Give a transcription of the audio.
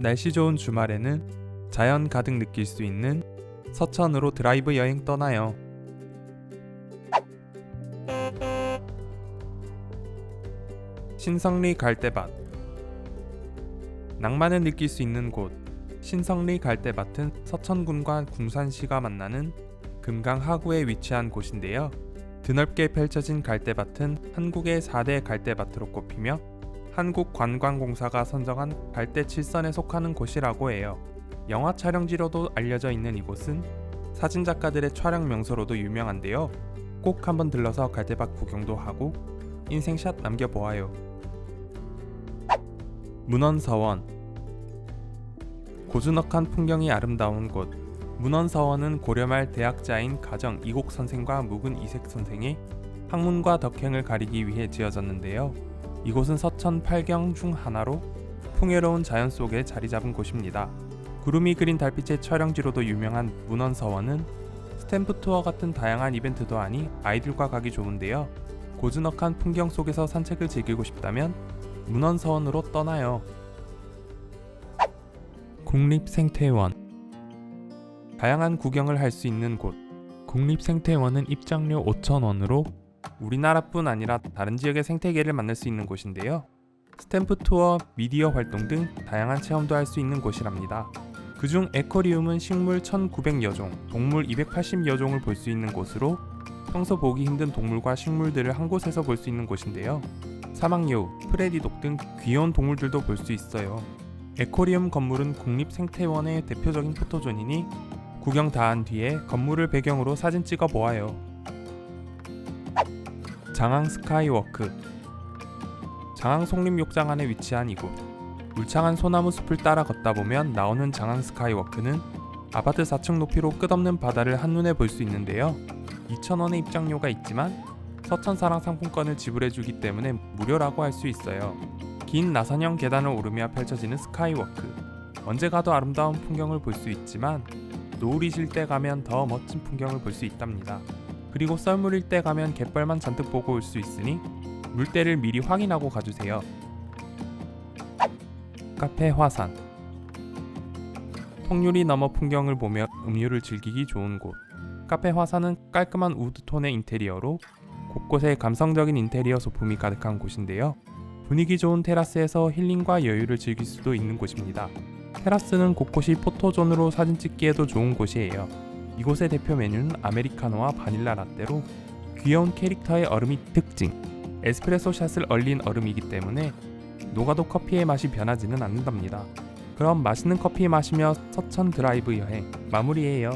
날씨 좋은 주말에는 자연 가득 느낄 수 있는 서천으로 드라이브 여행 떠나요. 신성리 갈대밭 낭만을 느낄 수 있는 곳 신성리 갈대밭은 서천군과 궁산시가 만나는 금강 하구에 위치한 곳인데요. 드넓게 펼쳐진 갈대밭은 한국의 4대 갈대밭으로 꼽히며 한국관광공사가 선정한 갈대 칠선에 속하는 곳이라고 해요. 영화 촬영지로도 알려져 있는 이곳은 사진작가들의 촬영 명소로도 유명한데요. 꼭 한번 들러서 갈대밭 구경도 하고 인생샷 남겨보아요. 문헌서원 고즈넉한 풍경이 아름다운 곳 문헌서원은 고려말 대학자인 가정 이곡 선생과 묵은 이색 선생의 학문과 덕행을 가리기 위해 지어졌는데요. 이곳은 서천 8경 중 하나로 풍요로운 자연 속에 자리 잡은 곳입니다. 구름이 그린 달빛의 촬영지로도 유명한 문헌서원은 스탬프 투어 같은 다양한 이벤트도 하니 아이들과 가기 좋은데요. 고즈넉한 풍경 속에서 산책을 즐기고 싶다면 문헌서원으로 떠나요. 국립생태원 다양한 구경을 할 수 있는 곳 국립생태원은 입장료 5,000원으로 우리나라뿐 아니라 다른 지역의 생태계를 만날 수 있는 곳인데요. 스탬프 투어, 미디어 활동 등 다양한 체험도 할 수 있는 곳이랍니다. 그중 에코리움은 식물 1,900여 종, 동물 280여 종을 볼 수 있는 곳으로 평소 보기 힘든 동물과 식물들을 한 곳에서 볼 수 있는 곳인데요. 사막여우, 프레디독 등 귀여운 동물들도 볼 수 있어요. 에코리움 건물은 국립생태원의 대표적인 포토존이니 구경 다 한 뒤에 건물을 배경으로 사진 찍어 보아요. 장항 스카이워크. 장항 속림욕장 안에 위치한 이곳. 울창한 소나무 숲을 따라 걷다 보면 나오는 장항 스카이워크는 아파트 4층 높이로 끝없는 바다를 한눈에 볼 수 있는데요. 2,000원의 입장료가 있지만 서천사랑 상품권을 지불해주기 때문에 무료라고 할 수 있어요. 긴 나선형 계단을 오르며 펼쳐지는 스카이워크. 언제 가도 아름다운 풍경을 볼 수 있지만 노을이 질 때 가면 더 멋진 풍경을 볼 수 있답니다 그리고 썰물일 때 가면 갯벌만 잔뜩 보고 올 수 있으니 물때를 미리 확인하고 가주세요. 카페 화산 통유리 너머 풍경을 보며 음료를 즐기기 좋은 곳 카페 화산은 깔끔한 우드톤의 인테리어로 곳곳에 감성적인 인테리어 소품이 가득한 곳인데요. 분위기 좋은 테라스에서 힐링과 여유를 즐길 수도 있는 곳입니다. 테라스는 곳곳이 포토존으로 사진 찍기에도 좋은 곳이에요. 이곳의 대표 메뉴는 아메리카노와 바닐라 라떼로 귀여운 캐릭터의 얼음이 특징. 에스프레소 샷을 얼린 얼음이기 때문에 녹아도 커피의 맛이 변하지는 않는답니다. 그럼 맛있는 커피 마시며 서천 드라이브 여행 마무리해요.